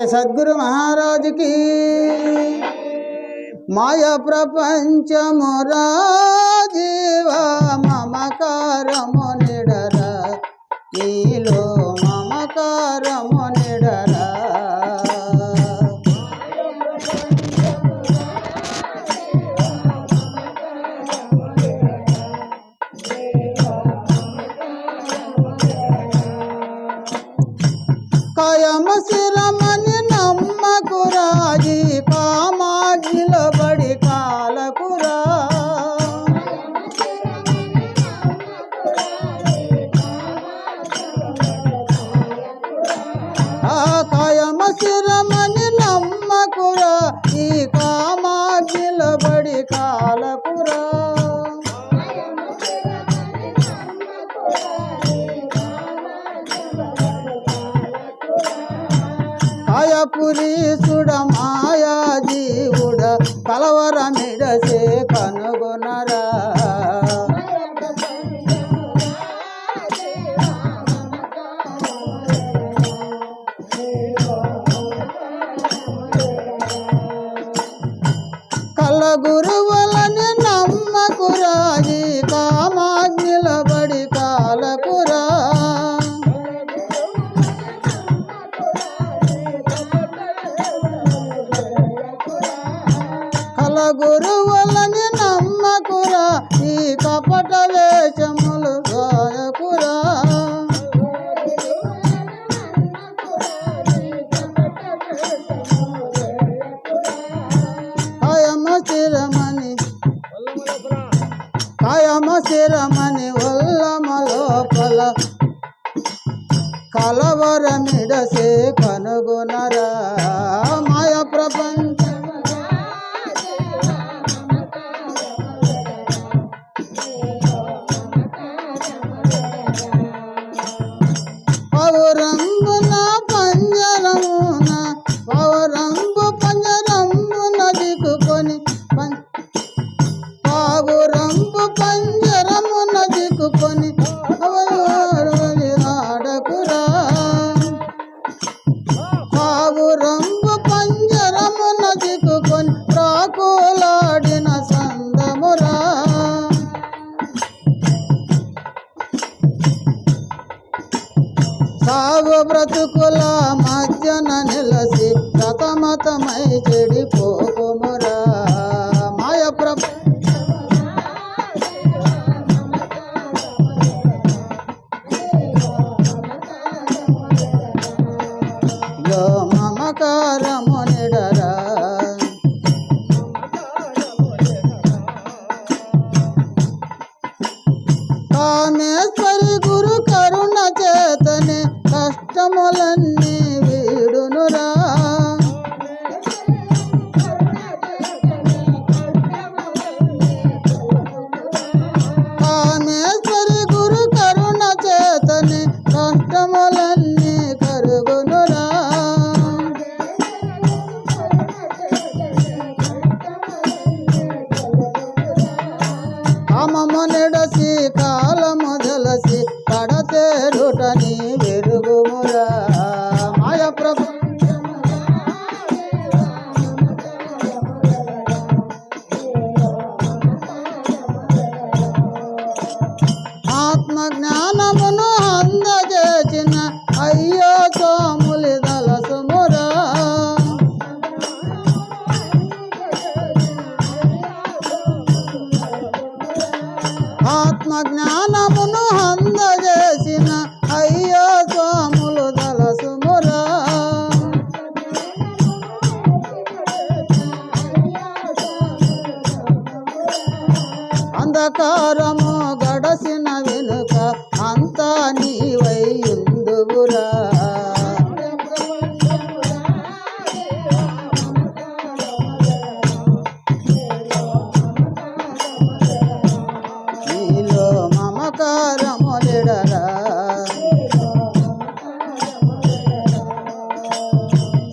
సద్గురు మహారాజుకి మాయ ప్రపంచమురాజీవ మమకారము నిడరా. నీలో మమకారము నిలబడి కాలకు కాయపురీసుడ మాయా జీవుడ కలవరమిడసే కనుగొనర. నమ్మకురా ఈ కపట వేషములు గాయకురా. కాయమ శిరమని కాయమ శిరమని ఒల్లమ లోపల కలవరమిడసే సాగు బ్రతుకుల మధ్యన నిలసి రతమతమై చెడిపోకుమురా మాయ ప్రప యో మమకారము నిడరా. కామేశ్వరి Kamalan జ్ఞానమును అందజేసిన అయ్యో సోములి దళసుమురా. ఆత్మ జ్ఞానమును అందజేసిన అయ్యో సోము అంధకారము గడసిన వెనుక అంతా నీవై ఉండువురా. నీలో మమకారము నిడరా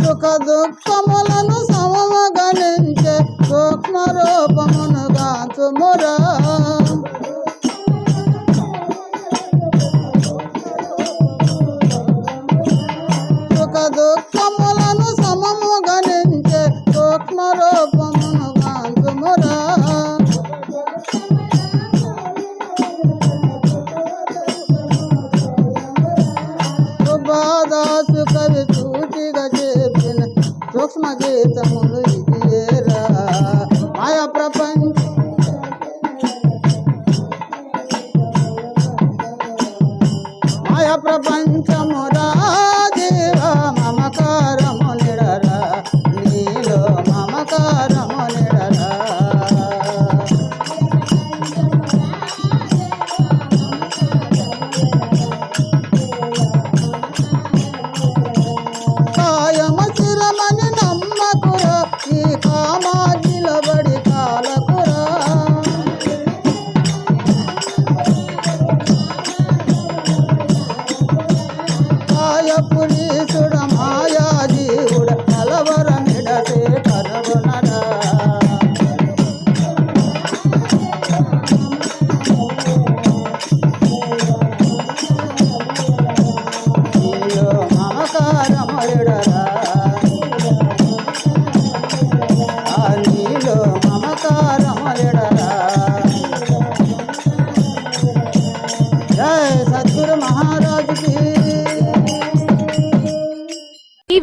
సుఖ దుఃఖములను సమమగణించే సూక్ష్మ రూపమును గాంచుమురా. సూక్ష్మ గీతములు ఇది ఏరా మాయా ప్రపంచ మాయా